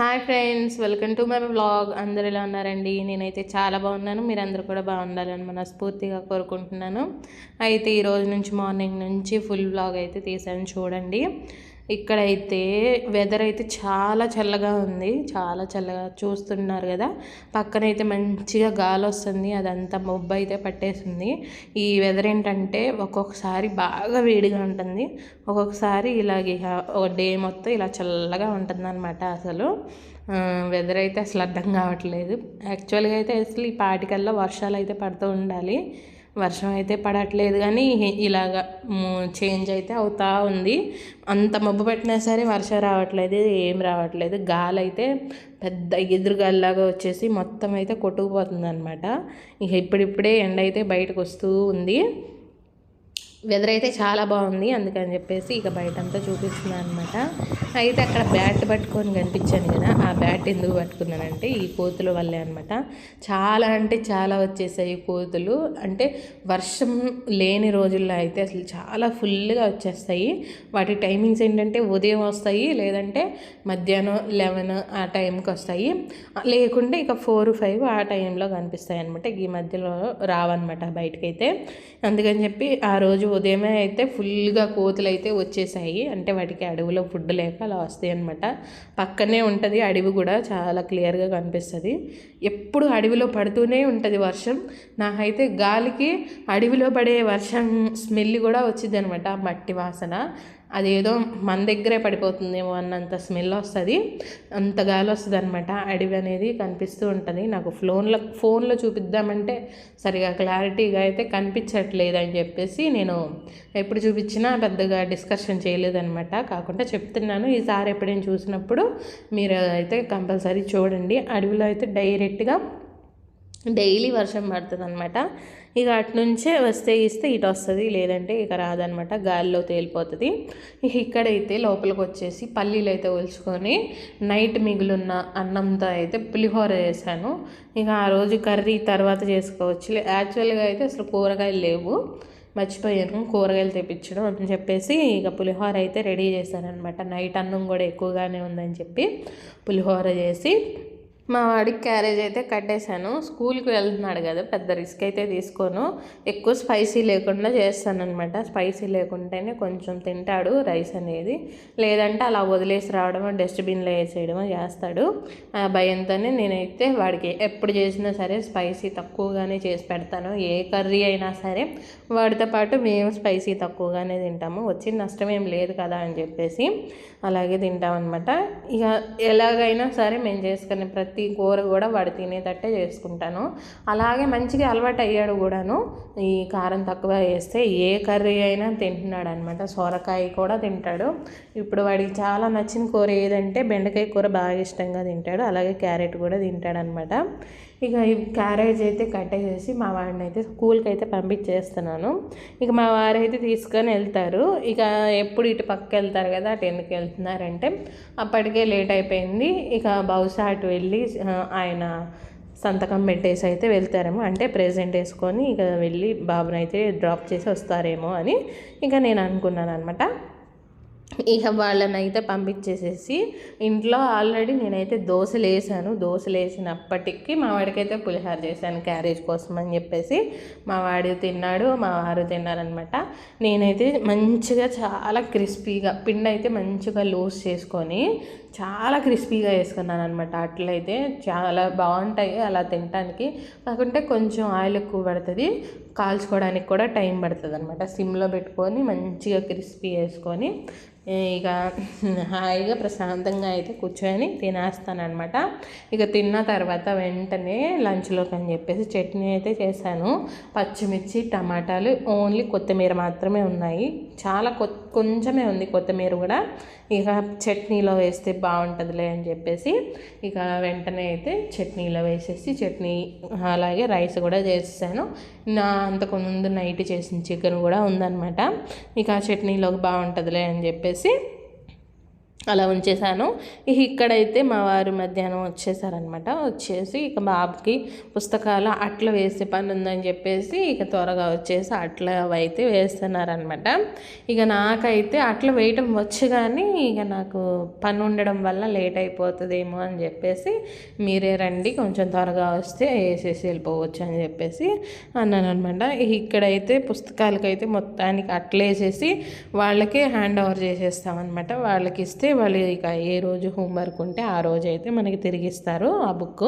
Hi friends welcome to my vlog. అందరు ఎలా ఉన్నారండి? నేనైతే చాలా బాగున్నాను. మీరు అందరూ కూడా బాగుండాలని మనస్ఫూర్తిగా కోరుకుంటున్నాను. అయితే ఈ రోజు నుంచి మార్నింగ్ నుంచి ఫుల్ వ్లాగ్ అయితే తీసాను చూడండి. ఇక్కడైతే వెదర్ అయితే చాలా చల్లగా ఉంది. చాలా చల్లగా చూస్తున్నారు కదా. పక్కనైతే మంచిగా గాలి వస్తుంది. అదంతా మొబ్బు అయితే పట్టేసింది. ఈ వెదర్ ఏంటంటే ఒక్కొక్కసారి బాగా వేడిగా ఉంటుంది. ఒక్కొక్కసారి ఇలాగే ఒక డే మొత్తం ఇలా చల్లగా ఉంటుంది అనమాట అసలు వెదర్ అయితే అసలు అర్థం కావట్లేదు. యాక్చువల్గా అయితే అసలు ఈ పాటికల్లా వర్షాలు అయితే పడుతూ ఉండాలి. వర్షం అయితే పడట్లేదు కానీ ఇలాగ చేంజ్ అయితే అవుతా ఉంది. అంత మబ్బు పెట్టినా సరే వర్షం రావట్లేదు ఏం రావట్లేదు. గాలి అయితే పెద్ద ఎదురుగాలిలాగా వచ్చేసి మొత్తం అయితే కొట్టుకుపోతుంది అనమాట ఇక ఇప్పుడిప్పుడే ఎండ అయితే బయటకు వస్తూ ఉంది. వెదర్ అయితే చాలా బాగుంది అందుకని చెప్పేసి ఇక బయట అంతా చూపిస్తున్నాను అనమాట అయితే అక్కడ బ్యాట్ పట్టుకొని కనిపించాను కదా ఆ బ్యాట్ ఎందుకు పట్టుకున్నానంటే ఈ కోతుల వల్లే అనమాట చాలా అంటే చాలా వచ్చేసాయి కోతులు. అంటే వర్షం లేని రోజుల్లో అయితే అసలు చాలా ఫుల్గా వచ్చేస్తాయి. వాటి టైమింగ్స్ ఏంటంటే ఉదయం వస్తాయి లేదంటే మధ్యాహ్నం లెవెన్ ఆ టైంకి వస్తాయి. లేకుంటే ఇక ఫోర్ ఫైవ్ ఆ టైంలో కనిపిస్తాయి అనమాట ఈ మధ్యలో రావన్నమాట బయటకైతే. అందుకని చెప్పి ఆ రోజు ఉదయమే అయితే ఫుల్గా కోతులు అయితే వచ్చేసాయి. అంటే వాటికి అడవిలో ఫుడ్ లేక అలా వస్తాయి అనమాట పక్కనే ఉంటుంది అడవి కూడా చాలా క్లియర్గా కనిపిస్తుంది. ఎప్పుడు అడవిలో పడుతూనే ఉంటుంది వర్షం. నాకైతే గాలికి అడవిలో పడే వర్షం స్మెల్ కూడా వచ్చింది అనమాట మట్టి వాసన. అదేదో మన దగ్గరే పడిపోతుందేమో అన్నంత స్మెల్ వస్తుంది అంత గాలి వస్తుంది అనమాట అడవి అనేది కనిపిస్తూ ఉంటుంది. నాకు ఫోన్లో ఫోన్లో చూపిద్దామంటే సరిగా క్లారిటీగా అయితే కనిపించట్లేదు అని చెప్పేసి నేను ఎప్పుడు చూపించినా పెద్దగా డిస్కషన్ చేయలేదనమాట కాకుండా చెప్తున్నాను ఈసారి ఎప్పుడైనా చూసినప్పుడు మీరు అయితే కంపల్సరీ చూడండి. అడవిలో అయితే డైరెక్ట్గా డైలీ వర్షం పడుతుంది అనమాట ఇక అటు నుంచే వస్తే ఇస్తే ఇటు వస్తుంది లేదంటే ఇక రాదనమాట గాలిలో తేలిపోతుంది. ఇక ఇక్కడైతే లోపలికి వచ్చేసి పల్లీలు అయితే ఒలుచుకొని నైట్ మిగులున్న అన్నంతో అయితే పులిహోర చేశాను. ఇక ఆ రోజు కర్రీ తర్వాత చేసుకోవచ్చు యాక్చువల్గా అయితే అసలు కూరగాయలు లేవు. మర్చిపోయాను. కూరగాయలు తెప్పించడం అని చెప్పేసి ఇక పులిహోర అయితే రెడీ చేశాను అనమాట నైట్ అన్నం కూడా ఎక్కువగానే ఉందని చెప్పి పులిహోర చేసి మా వాడికి క్యారేజ్ అయితే కట్టేశాను. స్కూల్కి వెళ్తున్నాడు కదా పెద్ద రిస్క్ అయితే తీసుకోను. ఎక్కువ స్పైసీ లేకుండా చేస్తాను అనమాట స్పైసీ లేకుంటేనే కొంచెం తింటాడు రైస్ అనేది. లేదంటే అలా వదిలేసి రావడమో డస్ట్బిన్లో వేసేయడమో చేస్తాడు. ఆ భయంతోనే నేనైతే వాడికి ఎప్పుడు చేసినా సరే స్పైసీ తక్కువగానే చేసి పెడతాను. ఏ కర్రీ అయినా సరే వాడితో పాటు మేము స్పైసీ తక్కువగానే తింటాము. వచ్చి నష్టం ఏం లేదు కదా అని చెప్పేసి అలాగే తింటామన్నమాట. ఇక ఎలాగైనా సరే మేము చేసుకునే ప్రతి కూర కూడా వాడు తినేటట్టే చేసుకుంటాను. అలాగే మంచిగా అలవాటు అయ్యాడు కూడాను. ఈ కారం తక్కువ వేస్తే ఏ కర్రీ అయినా తింటున్నాడు అనమాట సొరకాయ కూడా తింటాడు. ఇప్పుడు వాడికి చాలా నచ్చిన కూర ఏదంటే బెండకాయ కూర బాగా ఇష్టంగా తింటాడు. అలాగే క్యారెట్ కూడా తింటాడనమాట. ఇక ఈ క్యారేజ్ అయితే కట్టేసేసి మా వాడిని అయితే స్కూల్కి అయితే పంపించేస్తున్నాను. ఇక మా వారైతే తీసుకొని వెళ్తారు. ఇక ఎప్పుడు ఇటు పక్క వెళ్తారు కదా అటు ఎందుకు వెళ్తున్నారంటే అప్పటికే లేట్ అయిపోయింది. ఇక బహుశా అటు వెళ్ళి ఆయన సంతకం పెట్టేసి అయితే వెళ్తారేమో. అంటే ప్రెజెంట్ వేసుకొని ఇక వెళ్ళి బాబునైతే డ్రాప్ చేసి వస్తారేమో అని ఇక నేను అనుకున్నాను అనమాట ఇక వాళ్ళనైతే పంపించేసేసి ఇంట్లో ఆల్రెడీ నేనైతే దోశలు వేసాను దోశలు వేసినప్పటికీ మా వాడికైతే పులిహార చేశాను క్యారేజ్ కోసం అని చెప్పేసి. మా వాడు తిన్నాడు మా వారు తిన్నారనమాట నేనైతే మంచిగా చాలా క్రిస్పీగా పిండి అయితే మంచిగా లూజ్ చేసుకొని చాలా క్రిస్పీగా వేసుకున్నాను అనమాట అట్లయితే చాలా బాగుంటాయి అలా తినడానికి కాకుంటే కొంచెం ఆయిల్ ఎక్కువ పడుతుంది. కాల్చుకోవడానికి కూడా టైం పడుతుంది అనమాట సిమ్లో పెట్టుకొని మంచిగా క్రిస్పీ వేసుకొని ఇక హాయిగా ప్రశాంతంగా అయితే కూర్చొని తినేస్తాను అనమాట ఇక తిన్న తర్వాత వెంటనే లంచ్లోకి అని చెప్పేసి చట్నీ అయితే చేశాను. పచ్చిమిర్చి టమాటాలు ఓన్లీ కొత్తిమీర మాత్రమే ఉన్నాయి. చాలా కొ కొంచెమే ఉంది కొత్తిమీర కూడా. ఇక చట్నీలో వేస్తే బాగుంటుందిలే అని చెప్పేసి ఇక వెంటనే అయితే చట్నీలో వేసేసి చట్నీ అలాగే రైస్ కూడా చేసేసాను. నా అంతకు ముందు నైట్ చేసిన చికెన్ కూడా ఉందన్నమాట. ఇక ఆ చట్నీలోకి బాగుంటుందిలే అని చెప్పేసి acontecer? అలా ఉంచేసాను ఇక్కడైతే మా వారు మధ్యాహ్నం వచ్చేసారనమాట వచ్చేసి ఇక బాబుకి పుస్తకాలు అట్ల వేసే పని ఉందని చెప్పేసి ఇక త్వరగా వచ్చేసి అట్ల అయితే వేస్తున్నారనమాట ఇక నాకైతే అట్ల వేయటం వచ్చు కానీ ఇక నాకు పని ఉండడం వల్ల లేట్ అయిపోతుందేమో అని చెప్పేసి మీరే రండి కొంచెం త్వరగా వస్తే వేసేసి వెళ్ళిపోవచ్చు అని చెప్పేసి అన్నాను అనమాట ఇక్కడైతే పుస్తకాలకైతే మొత్తానికి అట్లేసేసి వాళ్ళకే హ్యాండ్ ఓవర్ చేసేస్తామన్నమాట. వాళ్ళకి ఇస్తే వాళ్ళు ఇక ఏ రోజు హోంవర్క్ ఉంటే ఆ రోజు అయితే మనకి తిరిగిస్తారు ఆ బుక్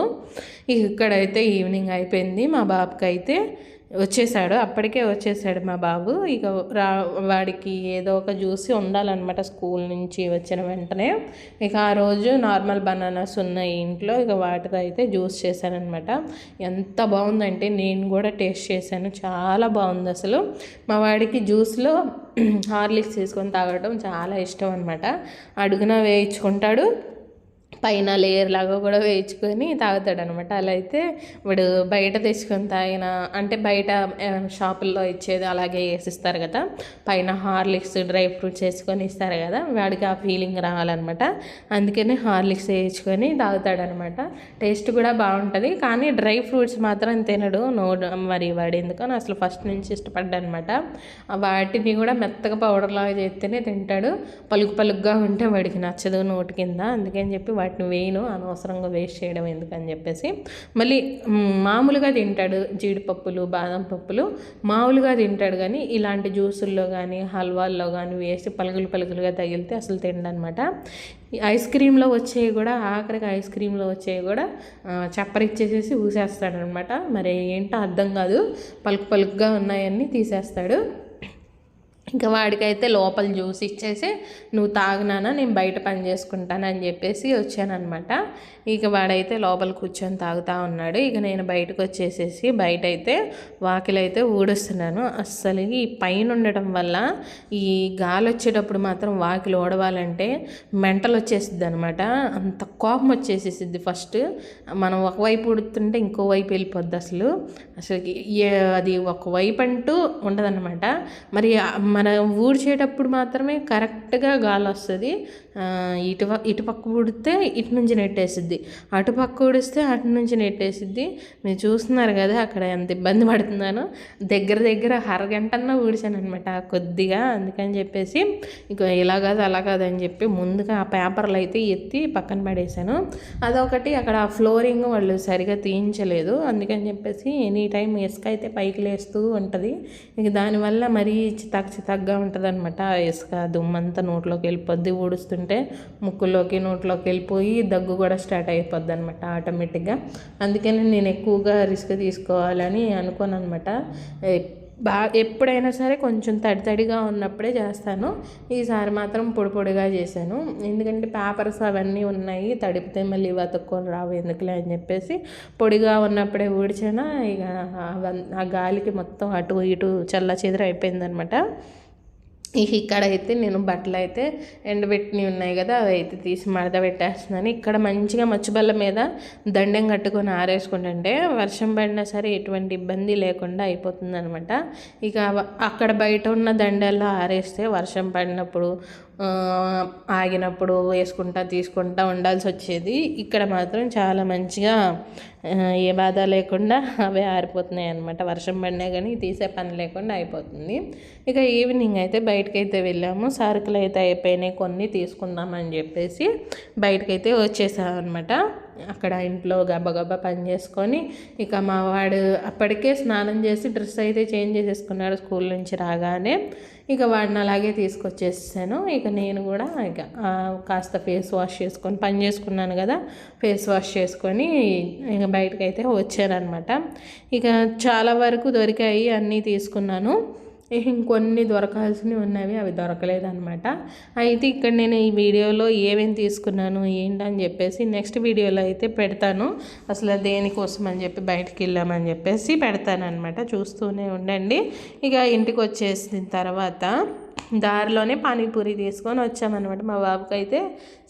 ఇక్కడైతే ఈవినింగ్ అయిపోయింది. మా బాబుకి అయితే వచ్చేసాడు. అప్పటికే వచ్చేసాడు మా బాబు. ఇక రా వాడికి ఏదో ఒక జ్యూస్ ఉండాలన్నమాట స్కూల్ నుంచి వచ్చిన వెంటనే. ఇక ఆ రోజు నార్మల్ బనానాస్ ఉన్నాయి ఇంట్లో ఇక వాటితో అయితే జ్యూస్ చేశానమాట ఎంత బాగుందంటే నేను కూడా టేస్ట్ చేశాను. చాలా బాగుంది అసలు. మా వాడికి జ్యూస్లో హార్లిక్స్ తీసుకొని తాగడం చాలా ఇష్టం అనమాట అడుగున వేయించుకుంటాడు. పైన లేయర్ లాగా కూడా వేయించుకొని తాగుతాడు అనమాట అలా అయితే వాడు బయట తెచ్చుకొని తాగిన అంటే బయట షాపుల్లో ఇచ్చేది అలాగే వేసిస్తారు కదా. పైన హార్లిక్స్ డ్రై ఫ్రూట్స్ వేసుకొని ఇస్తారు కదా. వాడికి ఆ ఫీలింగ్ రావాలన్నమాట అందుకనే హార్లిక్స్ వేయించుకొని తాగుతాడనమాట. టేస్ట్ కూడా బాగుంటుంది కానీ డ్రై ఫ్రూట్స్ మాత్రం తినడు. నో మరి వాడు ఎందుకని అసలు ఫస్ట్ నుంచి ఇష్టపడ్డానమాట. వాటిని కూడా మెత్తగా పౌడర్ లాగా చేస్తేనే తింటాడు. పలుకు పలుకుగా ఉంటే వాడికి నచ్చదు నోటి కింద. అందుకని చెప్పి వాటి వాటిని వేయను అనవసరంగా వేస్ట్ చేయడం ఎందుకని చెప్పేసి. మళ్ళీ మామూలుగా తింటాడు జీడిపప్పులు బాదం పప్పులు మామూలుగా తింటాడు కానీ ఇలాంటి జ్యూసుల్లో కానీ హల్వాల్లో కానీ వేసి పలుగులు పలుగులుగా తగిలితే అసలు తిండనమాట. ఐస్ క్రీమ్లో వచ్చేవి కూడా ఆఖరికి ఐస్ క్రీమ్లో వచ్చేవి కూడా చప్పరిచ్చేసేసి ఊసేస్తాడనమాట. మరి ఏంటో అర్థం కాదు. పలుకు పలుకుగా ఉన్నాయన్నీ తీసేస్తాడు. ఇంకా వాడికైతే లోపల జ్యూస్ ఇచ్చేసి నువ్వు తాగినానా నేను బయట పని చేసుకుంటాను అని చెప్పేసి వచ్చానమాట ఇక వాడైతే లోపల కూర్చొని తాగుతూ ఉన్నాడు. ఇక నేను బయటకు వచ్చేసేసి బయట అయితే వాకిలైతే ఊడుస్తున్నాను. అస్సలు ఈ పైన ఉండటం వల్ల ఈ గాలి వచ్చేటప్పుడు మాత్రం వాకిలు ఓడవాలంటే మెంటలు వచ్చేసిద్ది అనమాట అంత కోపం వచ్చేసేసిద్ది ఫస్ట్. మనం ఒకవైపు ఉడుతుంటే ఇంకో వైపు వెళ్ళిపోద్ది అసలు. అసలు అది ఒకవైపు అంటూ ఉండదన్నమాట. మరి మనం ఊడ్చేటప్పుడు మాత్రమే కరెక్ట్గా గాలి వస్తుంది ఇటు ఇటుపక్క ఉడితే ఇటు నుంచి నెట్టేసిద్ది అటుపక్క ఉడిస్తే అటు నుంచి నెట్టేసిద్ది మీరు చూస్తున్నారు కదా అక్కడ ఎంత ఇబ్బంది పడుతున్నాను. దగ్గర దగ్గర అరగంటన్నా ఊడిశాను అనమాట కొద్దిగా. అందుకని చెప్పేసి ఇక ఇలా కాదు అలా కాదు అని చెప్పి ముందుగా ఆ పేపర్లు అయితే ఎత్తి పక్కన పడేశాను. అదొకటి అక్కడ ఆ ఫ్లోరింగ్ వాళ్ళు సరిగా తీయించలేదు. అందుకని చెప్పేసి ఎనీ టైం ఇసుక అయితే పైకి లేస్తూ ఉంటుంది. ఇక దానివల్ల మరీ చితాక్ చితాక్గా ఉంటుంది అనమాట ఇసుక దుమ్మంతా నోట్లోకి వెళ్ళిపోద్ది ఊడుస్తుంటే. ఉంటే ముక్కులోకి నోట్లోకి వెళ్ళిపోయి దగ్గు కూడా స్టార్ట్ అయిపోద్ది అనమాట ఆటోమేటిక్గా. అందుకని నేను ఎక్కువగా రిస్క్ తీసుకోవాలని అనుకోను అనమాట బా ఎప్పుడైనా సరే కొంచెం తడి తడిగా ఉన్నప్పుడే చేస్తాను. ఈసారి మాత్రం పొడి పొడిగా చేశాను. ఎందుకంటే పేపర్స్ అవన్నీ ఉన్నాయి తడిపితే మళ్ళీ వతుక్కొని రావు ఎందుకులే అని చెప్పేసి పొడిగా ఉన్నప్పుడే ఊడిచినా ఇక ఆ గాలికి మొత్తం అటు ఇటు చల్ల చెదిరి అయిపోయిందనమాట ఇక్కడ అయితే నేను బట్టలు అయితే ఎండబెట్టినవి ఉన్నాయి కదా అవి అయితే తీసి మడత పెట్టేస్తున్నాను. ఇక్కడ మంచిగా మచ్చుబల్ల మీద దండెం కట్టుకొని ఆరేసుకుంటుంటే వర్షం పడినా సరే ఎటువంటి ఇబ్బంది లేకుండా అయిపోతుంది అనమాట ఇక అక్కడ బయట ఉన్న దండల్లో ఆరేస్తే వర్షం పడినప్పుడు ఆగినప్పుడు వేసుకుంటా తీసుకుంటా ఉండాల్సి వచ్చేది ఇక్కడ మాత్రం చాలా మంచిగా ఏ బాధ లేకుండా అవే ఆరిపోతున్నాయి అనమాట వర్షం పడినా కానీ తీసే పని లేకుండా అయిపోతుంది. ఇక ఈవినింగ్ అయితే బయటకైతే వెళ్ళాము. సరుకులు అయితే అయిపోయినాయి. కొన్ని తీసుకుందామని చెప్పేసి బయటకైతే వచ్చేసాం అనమాట అక్కడ ఇంట్లో గబగబా పని చేసుకొని ఇక మా వాడు అప్పటికే స్నానం చేసి డ్రెస్ అయితే చేంజ్ చేసేసుకున్నాడు స్కూల్ నుంచి రాగానే. ఇక వాడిని అలాగే తీసుకొచ్చేసాను. ఇక నేను కూడా ఇక కాస్త ఫేస్ వాష్ చేసుకొని పని చేసుకున్నాను కదా ఫేస్ వాష్ చేసుకొని ఇక బయటకైతే వచ్చానమాట ఇక చాలా వరకు దొరికాయి అన్నీ తీసుకున్నాను. ఇంకొన్ని దొరకాల్సినవి ఉన్నవి అవి దొరకలేదన్నమాట. అయితే ఇక్కడ నేను ఈ వీడియోలో ఏమేమి తీసుకున్నాను ఏంటని చెప్పేసి నెక్స్ట్ వీడియోలో అయితే పెడతాను. అసలు దేనికోసం అని చెప్పి బయటికి వెళ్ళామని చెప్పేసి పెడతాను అనమాట చూస్తూనే ఉండండి. ఇక ఇంటికి వచ్చేసిన తర్వాత దారిలోనే పానీపూరి తీసుకొని వచ్చామన్నమాట. మా బాబుకి అయితే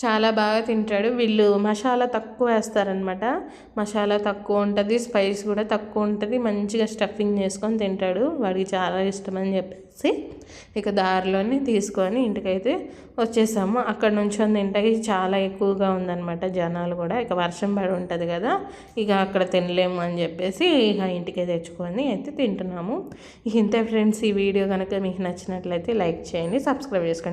చాలా బాగా తింటాడు. వీళ్ళు మసాలా తక్కువ వేస్తారనమాట మసాలా తక్కువ ఉంటుంది స్పైస్ కూడా తక్కువ ఉంటుంది. మంచిగా స్టఫింగ్ చేసుకొని తింటాడు. వాడికి చాలా ఇష్టం అని చెప్పేసి ఇక దారిలోనే తీసుకొని ఇంటికైతే వచ్చేసాము. అక్కడ నుంచి తింటే చాలా ఎక్కువగా ఉందన్నమాట జనాలు కూడా. ఇక వర్షం పడి ఉంటుంది కదా ఇక అక్కడ తినలేము అని చెప్పేసి ఇక ఇంటికే తెచ్చుకొని అయితే తింటున్నాము. ఇంతే ఫ్రెండ్స్ ఈ వీడియో కనుక మీకు నచ్చినట్లయితే లైక్ చేయండి సబ్స్క్రైబ్ చేసుకోండి.